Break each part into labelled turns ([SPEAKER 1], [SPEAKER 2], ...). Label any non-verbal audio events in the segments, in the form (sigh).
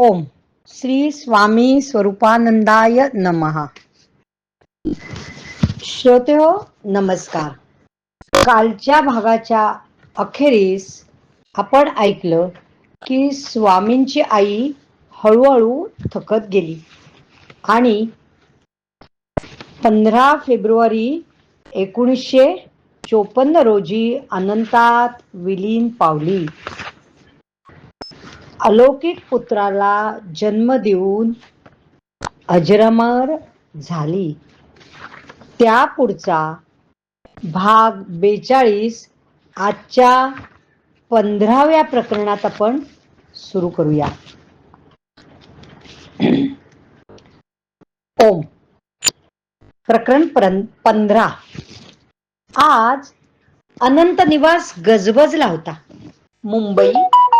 [SPEAKER 1] ओम। श्री स्वामी स्वरूपानंदाय नमहा श्रोते हो नमस्कार। कालच्या भागाच्या अखेरीस आपण ऐकलं की स्वामींची आई हळूहळू थकत गेली आणि पंधरा फेब्रुवारी एकोणीसशे चोपन्न रोजी अनंतात विलीन पावली. अलौकिक पुत्राला जन्म देऊन अजरमर झाली. त्या पुढचा भाग बेचाळीस आजच्या पंधराव्या प्रकरणात आपण सुरू करूया. (clears throat) ओम. प्रकरण पंधरा. आज अनंत निवास गजबजला होता. मुंबई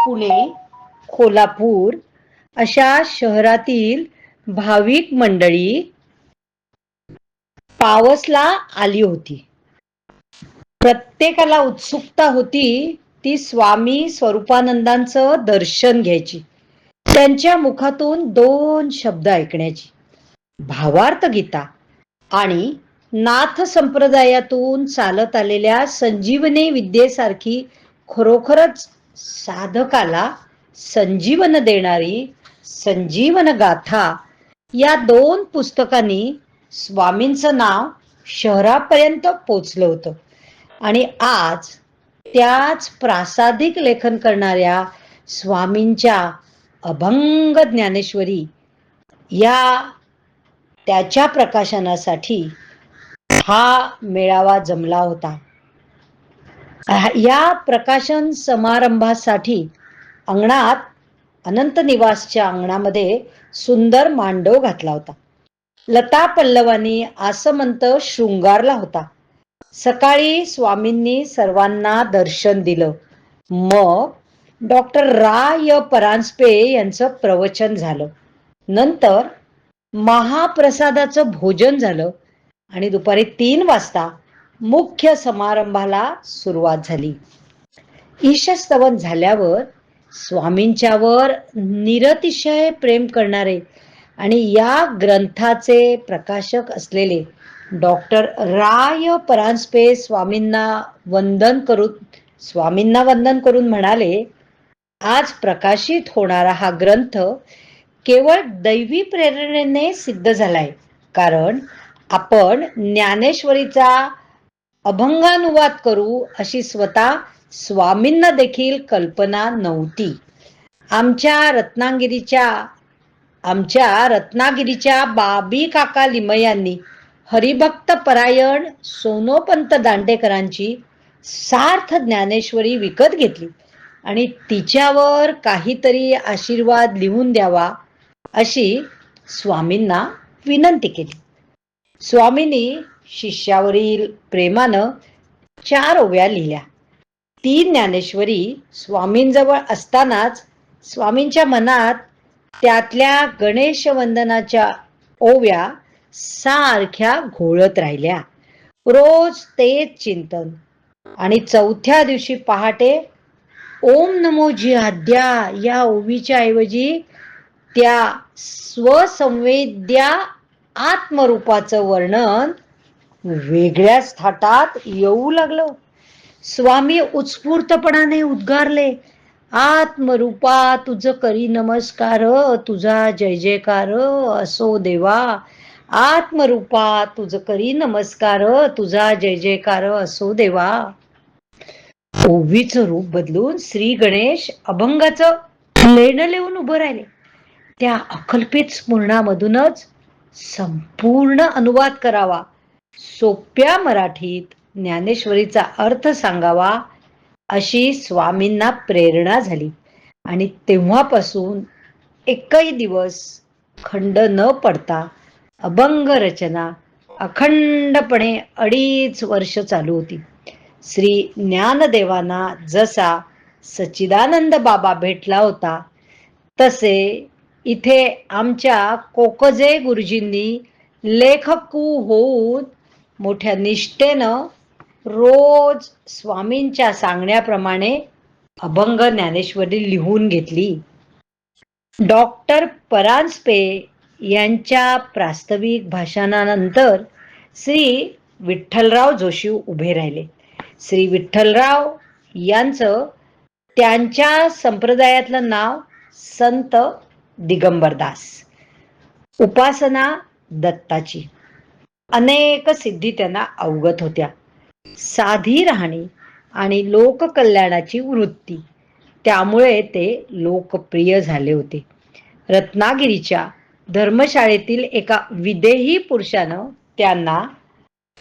[SPEAKER 1] पुणे कोल्हापूर अशा शहरातील भाविक मंडळी पावसला आली होती. प्रत्येकाला उत्सुकता होती ती स्वामी स्वरूपानंदांचं दर्शन घ्यायची. त्यांच्या मुखातून दोन शब्द ऐकण्याची. भावार्थ गीता आणि नाथ संप्रदायातून चालत आलेल्या संजीवनी विद्येसारखी खरोखरच साधकाला संजीवन देणारी संजीवन गाथा या दोन पुस्तकांनी स्वामींचं नाव शहरापर्यंत पोचलं होतं. आणि आज त्याच प्रासादिक लेखन करणाऱ्या स्वामींच्या अभंग ज्ञानेश्वरी या त्याच्या प्रकाशनासाठी हा मेळावा जमला होता. या प्रकाशन समारंभासाठी अंगणात अनंत निवासच्या अंगणामध्ये सुंदर मांडव घातला होता. लता पल्लवांनी आसमंत शृंगारला होता. सकाळी स्वामींनी सर्वांना दर्शन दिलं. मग डॉक्टर राय परांजपे यांचं प्रवचन झालं. नंतर महाप्रसादाचं भोजन झालं आणि दुपारी तीन वाजता मुख्य समारंभाला सुरुवात झाली. ईशस्तवन झाल्यावर स्वामींच्यावर निरतिशय प्रेम करणारे आणि या ग्रंथाचे प्रकाशक असलेले डॉक्टर राय परांजपे स्वामींना वंदन करून स्वामींना वंदन करून म्हणाले आज प्रकाशित होणारा हा ग्रंथ केवळ दैवी प्रेरणेने सिद्ध झालाय. कारण आपण ज्ञानेश्वरीचा अभंगानुवाद करू अशी स्वतः स्वामींना देखील कल्पना नव्हती. आमच्या रत्नागिरीच्या आमच्या रत्नागिरीच्या बाबी काका लिमयांनी हरिभक्त परायण सोनोपंत दांडेकरांची सार्थ ज्ञानेश्वरी विकत घेतली आणि तिच्यावर काहीतरी आशीर्वाद लिहून द्यावा अशी स्वामींना विनंती केली. स्वामींनी शिष्यावरील प्रेमानं चार ओव्या लिहिल्या. ती ज्ञानेश्वरी स्वामींजवळ असतानाच स्वामींच्या मनात त्यातल्या गणेश वंदनाच्या ओव्या सारख्या घोळत राहिल्या. रोज तेच चिंतन. आणि चौथ्या दिवशी पहाटे ओम नमो आद्या या ओवीच्या ऐवजी त्या स्वसंवेद्या आत्मरूपाचं वर्णन वेगळ्याच थाटात येऊ लागलं स्वामी उत्स्फूर्तपणाने उद्गारले आत्मरूपा तुझ करी नमस्कार तुझा जय जयकार असो देवा. आत्मरूपा तुझ करी नमस्कार तुझा जय जयकार असो देवा. ओवीचं रूप बदलून श्री गणेश अभंगाचं लेणं लिहून उभं राहिले. त्या अकल्पित स्मरणामधूनच संपूर्ण अनुवाद करावा. सोप्या मराठीत ज्ञानेश्वरीचा अर्थ सांगावा अशी स्वामींना प्रेरणा झाली. आणि तेव्हापासून एकही दिवस खंड न पडता अभंग रचना अखंडपणे अडीच वर्ष चालू होती. श्री ज्ञानदेवांना जसा सच्चिदानंद बाबा भेटला होता तसे इथे आमच्या कोकजे गुरुजींनी लेखकू होऊन मोठ्या निष्ठेनं रोज स्वामींच्या सांगण्याप्रमाणे अभंग ज्ञानेश्वरी लिहून घेतली. डॉक्टर परांजपे यांच्या प्रास्ताविक भाषणानंतर श्री विठ्ठलराव जोशी उभे राहिले. श्री विठ्ठलराव यांचं त्यांच्या संप्रदायातलं नाव संत दिगंबरदास उपासना दत्ताची. अनेक सिद्धी त्यांना अवगत होत्या. साधी राहणी आणि लोककल्याणाची वृत्ती. त्यामुळे ते लोकप्रिय झाले होते. रत्नागिरीच्या धर्मशाळेतील एका विदेही पुरुषानं त्यांना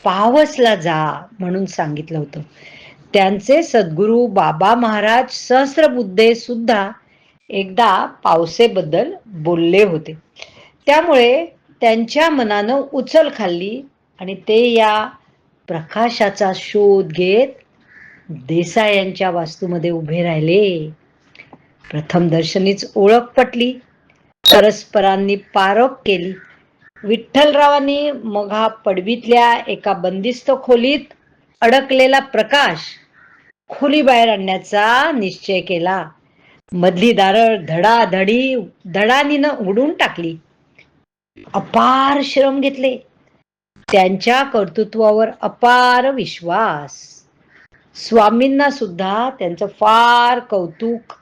[SPEAKER 1] पावसला जा म्हणून सांगितलं होतं. त्यांचे सद्गुरू बाबा महाराज सहस्रबुद्धे सुद्धा एकदा पावसेबद्दल बोलले होते. त्यामुळे त्यांच्या मनानं उचल खाल्ली आणि ते या प्रकाशाचा शोध घेत देसायांच्या वास्तूमध्ये उभे राहिले. प्रथम दर्शनीच ओळख पटली. परस्परांनी पारख केली. विठ्ठलरावांनी मग पडवीतल्या एका बंदिस्त खोलीत अडकलेला प्रकाश खोली बाहेर आणण्याचा निश्चय केला. मधली दारळ धडाधडी धडानीनं उघडून टाकली. अपार श्रम घेतले. त्यांच्या कर्तृत्वावर अपार विश्वास. स्वामींना सुद्धा त्यांचं फार कौतुक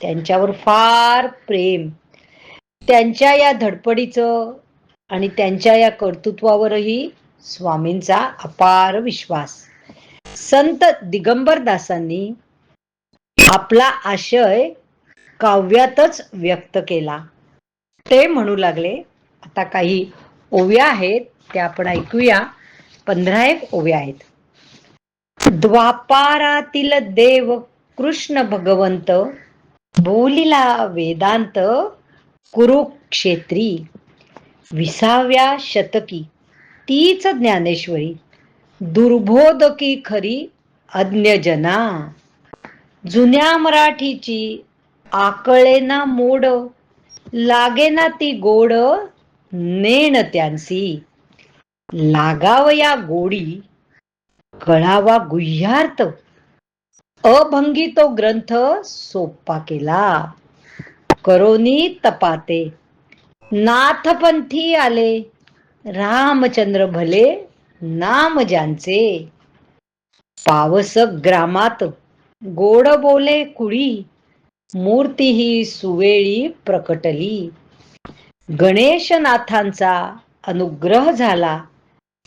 [SPEAKER 1] त्यांच्यावर फार प्रेम. त्यांच्या या धडपडीचं आणि त्यांच्या या कर्तृत्वावरही स्वामींचा अपार विश्वास. संत दिगंबरदासांनी आपला आशय काव्यातच व्यक्त केला. ते म्हणू लागले आता काही ओव्या आहेत. त्या आपण ऐकूया. पंधरा एक ओव्या आहेत. द्वापारातील देव कृष्ण भगवंत बोलिला वेदांत कुरुक्षेत्री विसाव्या शतकी तीच ज्ञानेश्वरी दुर्बोधकी खरी अज्ञजना. जुन्या मराठीची आकळेना मोड लागेना ती गोड नेण त्यांसी. लागावया गोडी कळावा गुह्यार्थ. अभंगी तो ग्रंथ सोपा केला. करोनी तपाते. नाथपंथी आले. रामचंद्र भले नाम ज्यांचे. पावस ग्रामात गोड बोले कुळी मूर्ती ही सुवेळी प्रकटली. गणेशनाथांचा अनुग्रह झाला.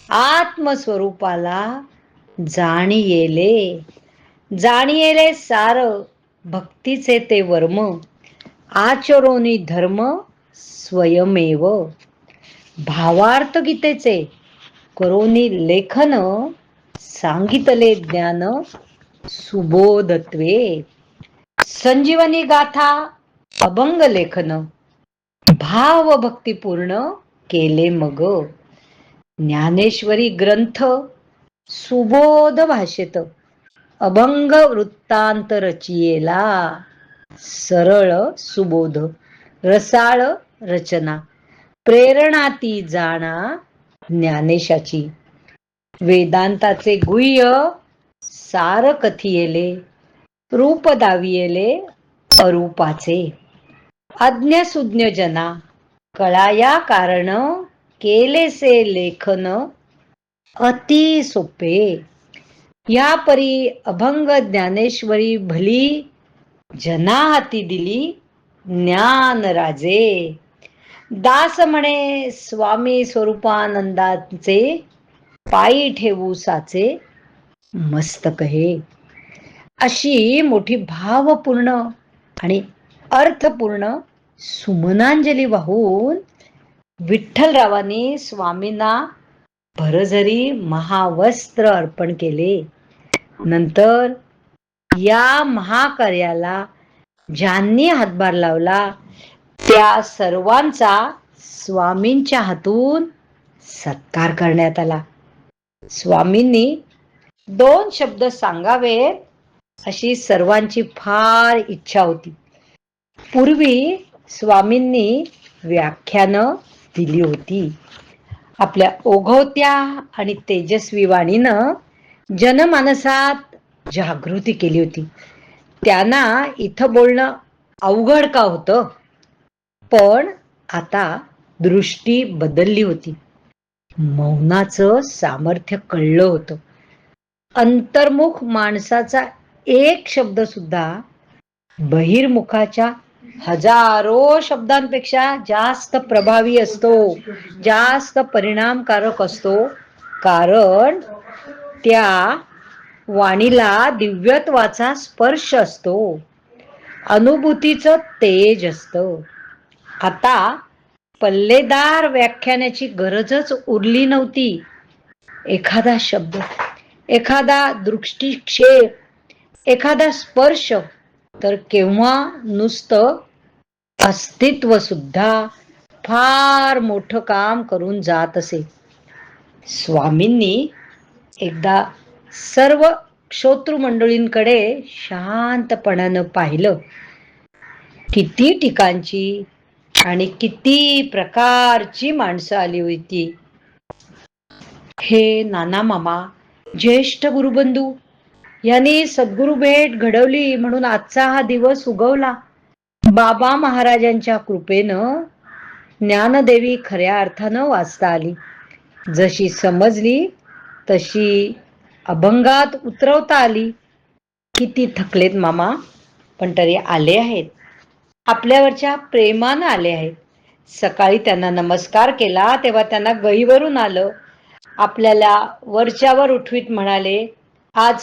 [SPEAKER 1] आत्मस्वरूपाला जाणीयेले. जाणीयेले सार भक्तीचे ते वर्म आचरोनी धर्म स्वयमेव. भावार्थ गीतेचे करोनी लेखन सांगितले ज्ञान सुबोधत्वे. संजीवनी गाथा अभंग लेखन भाव भक्तिपूर्ण केले मग. ज्ञानेश्वरी ग्रंथ सुबोध भाषेत अभंग वृत्तांत रचियेला. सरळ सुबोध रसाळ रचना प्रेरणा ती जाणा ज्ञानेशाची. वेदांताचे गुह्य सार कथियेले रूप दावियेले अरूपाचे. अज्ञसुज्ञ जना कळाया कारण केलेसे लेखन अति सोपे. या परी अभंग ज्ञानेश्वरी भली जना हाती दिली ज्ञान राजे. दास म्हणे स्वामी स्वरूपानंदाचे पायी ठेवू साचे मस्तक हे. अशी मोठी भावपूर्ण आणि अर्थपूर्ण सुमनांजली वाहून विठ्ठलरावांनी स्वामींना भरझरी महावस्त्र अर्पण केले. नंतर या महाकार्याला ज्यांनी हातभार लावला त्या सर्वांचा स्वामींच्या हातून सत्कार करण्यात आला. स्वामींनी दोन शब्द सांगावेत अशी सर्वांची फार इच्छा होती. पूर्वी स्वामींनी व्याख्यानं दिली होती. आपल्या ओघवत्या आणि तेजस्वी वाणीनं जनमानसात जागृती केली होती. त्यांना इथं बोलणं अवघड का होतं? पण आता दृष्टी बदलली होती. मौनाचं सामर्थ्य कळलं होतं. अंतर्मुख माणसाचा एक शब्द सुद्धा बहिर्मुखाच्या हजारो शब्दांपेक्षा जास्त प्रभावी असतो. जास्त परिणामकारक असतो. कारण त्या वाणीला दिव्यत्वाचा स्पर्श असतो. अनुभूतीचं तेज असतं. आता पल्लेदार व्याख्यानाची गरजच उरली नव्हती. एखादा शब्द एखादा दृष्टिक्षेप एखादा स्पर्श तर केव्हा नुसतं अस्तित्व सुद्धा फार मोठं काम करून जात असे. स्वामींनी एकदा सर्व श्रोतृमंडळींकडे शांतपणानं पाहिलं. किती ठिकाणची आणि किती प्रकारची माणसं आली होती. हे नाना मामा ज्येष्ठ गुरुबंधू यांनी सद्गुरु भेट घडवली म्हणून आजचा हा दिवस उगवला. बाबा महाराजांच्या कृपेनं ज्ञानदेवी खऱ्या अर्थानं वाचता आली. जशी समजली तशी अभंगात उतरवता आली. किती थकलेत मामा पण तरी आले आहेत. आपल्यावरच्या प्रेमानं आले आहेत. सकाळी त्यांना नमस्कार केला तेव्हा त्यांना गहीवरून आलं. आपल्याला वरच्यावर उठवीत म्हणाले आज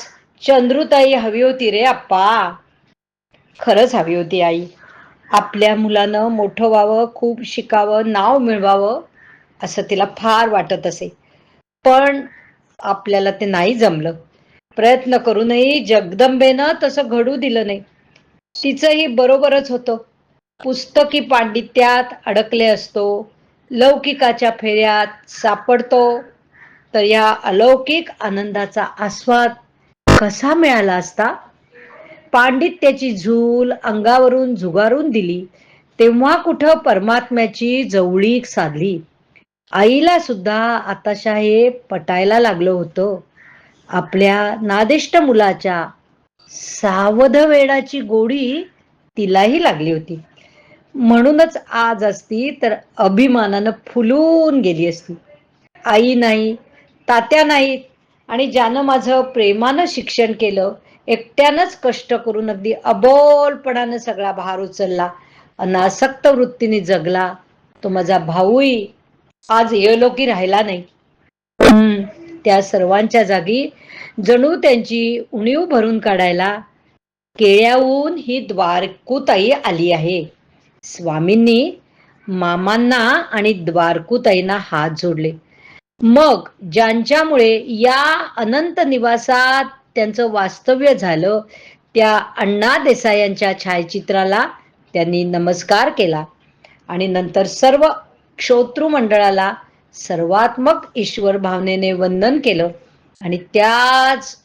[SPEAKER 1] चंद्रुताई हवी होती रे आप्पा. खरंच हवी होती आई. आपल्या मुलानं मोठं व्हावं खूप शिकावं नाव मिळवावं असं तिला फार वाटत असे. पण आपल्याला ते नाही जमलं. प्रयत्न करूनही जगदंबेनं तसं घडू दिलं नाही. तिचंही बरोबरच होतं. पुस्तकी पांडित्यात अडकले असतो. लौकिकाच्या फेऱ्यात सापडतो. तर या अलौकिक आनंदाचा आस्वाद कसा मिळाला असता? पांडित्याची झूल अंगावरून झुगारून दिली तेव्हा कुठं परमात्म्याची जवळीक साधली? आईला सुद्धा आताशा हे पटायला लागलं होतं. आपल्या नादिष्ट मुलाच्या सावध वेडाची गोडी तिलाही लागली होती. म्हणूनच आज असती तर अभिमानानं फुलून गेली असती. आई नाही तात्या नाहीत आणि ज्यानं माझं प्रेमानं शिक्षण केलं एकट्यानंच कष्ट करून अगदी अबोलपणानं सगळा भार उचलला अनासक्त वृत्तीने जगला. तो माझा भाऊही आज येलोकी राहिला नाही. त्या सर्वांच्या जागी जणू त्यांची उणीव भरून काढायला केळ्याहून ही द्वारकूताई आली आहे. स्वामींनी मामांना आणि द्वारकूताईंना हात जोडले. मग ज्यांच्यामुळे या अनंत निवासात त्यांचं वास्तव्य झालं. त्या अण्णा देसाई यांच्या छायाचित्राला त्यांनी नमस्कार केला. आणि नंतर सर्व श्रोतृ मंडळाला सर्वात्मक ईश्वर भावनेने वंदन केलं. आणि त्याच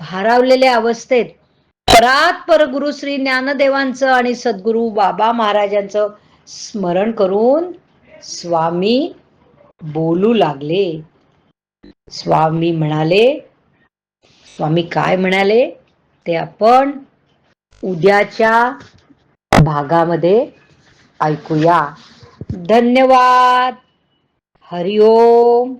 [SPEAKER 1] भारावलेल्या अवस्थेत परात पर गुरु श्री ज्ञानदेवांचं आणि सद्गुरु बाबा महाराजांचं स्मरण करून स्वामी बोलू लागले. स्वामी म्हणाले स्वामी काय म्हणाले? ते आपण उद्याच्या भागामध्ये ऐकूया. धन्यवाद. हरिओम.